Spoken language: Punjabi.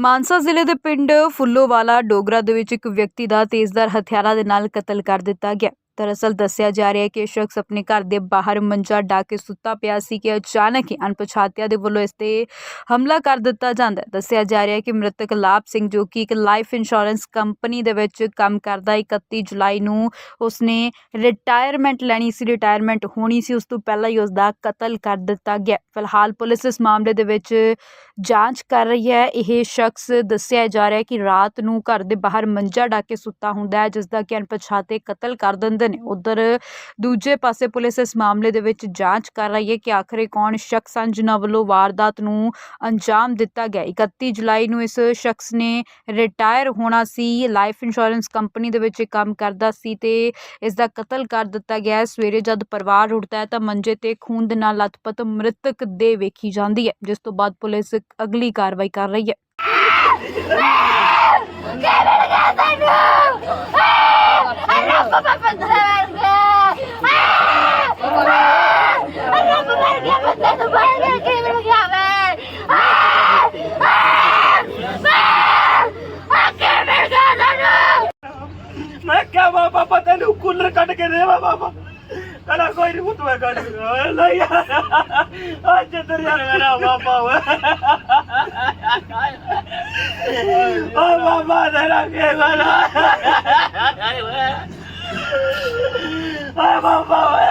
ਮਾਨਸਾ ਜ਼ਿਲ੍ਹੇ ਦੇ ਪਿੰਡ ਫੁੱਲੋਵਾਲਾ ਡੋਗਰਾ ਦੇ ਵਿੱਚ ਇੱਕ ਵਿਅਕਤੀ ਦਾ ਤੇਜ਼ਦਾਰ ਹਥਿਆਰਾਂ ਦੇ ਨਾਲ ਕਤਲ ਕਰ ਦਿੱਤਾ ਗਿਆ। ਦਰਅਸਲ ਦੱਸਿਆ ਜਾ ਰਿਹਾ ਹੈ ਕਿ ਇਹ ਸ਼ਖਸ ਆਪਣੇ ਘਰ ਦੇ ਬਾਹਰ ਮੰਜਾ ਢਾ ਕੇ ਸੁੱਤਾ ਪਿਆ ਸੀ ਕਿ ਅਚਾਨਕ ਹੀ ਅਣਪਛਾਤਿਆਂ ਦੇ ਵੱਲੋਂ ਇਸ ਤੇ ਹਮਲਾ ਕਰ ਦਿੱਤਾ ਜਾਂਦਾ ਹੈ। ਦੱਸਿਆ ਜਾ ਰਿਹਾ ਹੈ ਕਿ ਮ੍ਰਿਤਕ ਲਾਭ ਸਿੰਘ, ਜੋ ਕਿ ਇੱਕ ਲਾਈਫ ਇੰਸ਼ੋਰੈਂਸ ਕੰਪਨੀ ਦੇ ਵਿੱਚ ਕੰਮ ਕਰਦਾ 31 ਜੁਲਾਈ ਨੂੰ ਉਸਨੇ ਰਿਟਾਇਰਮੈਂਟ ਲੈਣੀ ਸੀ। ਰਿਟਾਇਰਮੈਂਟ ਹੋਣੀ ਸੀ, ਉਸ ਤੋਂ ਪਹਿਲਾਂ ਹੀ ਉਸ ਦਾ ਕਤਲ ਕਰ ਦਿੱਤਾ ਗਿਆ ਫਿਲਹਾਲ ਪੁਲਿਸ ਇਸ ਮਾਮਲੇ ਦੇ ਵਿੱਚ ਜਾਂਚ ਕਰ ਰਹੀ ਹੈ। ਇਹ ਸ਼ਖਸ ਦੱਸਿਆ ਜਾ ਰਿਹਾ ਹੈ ਕਿ ਰਾਤ ਨੂੰ ਘਰ ਦੇ ਬਾਹਰ ਮੰਜਾ ਢਾ ਕੇ ਸੁੱਤਾ ਹੁੰਦਾ ਹੈ ਜਿਸ ਦਾ ਕਿ ਅਣਪਛਾਤੇ ਕਤਲ ਕਰ ਦਿੰਦੇ ਨੇ। ਉਧਰ ਦੂਜੇ ਪਾਸੇ ਪੁਲਿਸ ਇਸ ਮਾਮਲੇ ਦੇ ਵਿੱਚ ਜਾਂਚ ਕਰ ਰਹੀ ਹੈ ਕਿ ਆਖਰ ਕੌਣ ਸ਼ਖਸ ਹਨ ਜਿਨ੍ਹਾਂ ਵੱਲੋਂ ਵਾਰਦਾਤ ਨੂੰ ਅੰਜਾਮ ਦਿੱਤਾ ਗਿਆ। 31 ਜੁਲਾਈ ਨੂੰ ਇਸ ਸ਼ਖਸ ਨੇ ਰਿਟਾਇਰ ਹੋਣਾ ਸੀ। ਲਾਈਫ ਇੰਸ਼ੋਰੈਂਸ ਕੰਪਨੀ ਦੇ ਵਿੱਚ ਇਹ ਕੰਮ ਕਰਦਾ ਸੀ ਤੇ ਇਸ ਦਾ ਕਤਲ ਕਰ ਦਿੱਤਾ ਗਿਆ ਸਵੇਰੇ ਜਦ ਪਰਿਵਾਰ ਉੱਠਦਾ ਹੈ ਤਾਂ ਮੰਜੇ ਤੇ ਖੂਨ ਦੇ ਨਾਲ ਲਥਪਥ ਮ੍ਰਿਤਕ ਦੇ ਵੇਖੀ ਜਾਂਦੀ ਹੈ, ਜਿਸ ਤੋਂ ਬਾਅਦ ਪੁਲਿਸ ਅਗਲੀ ਕਾਰਵਾਈ ਕਰ ਰਹੀ ਹੈ। ਮੈਂ ਕਿਹਾ ਵਾ ਬਾਬਾ, ਤੈਨੂੰ ਕੂਲਰ ਕੱਢ ਕੇ ਦੇਵਾ ਬਾਬਾ। ਕਹਿੰਦਾ ਕੋਈ ਨਹੀਂ ਪੁੱਤ ਮੈਂ ਕੱਢ ਲੈ ਯਾਰ, ਅੱਜ ਤੇਰੇ ਯਾਰ ਮੇਰਾ ਬਾਬਾ ਓਏ ਓ ਬਾਬਾ ਤੇਰਾ ਕੀ ਬਣਾ ਓ ਬਾਬਾ ਓਏ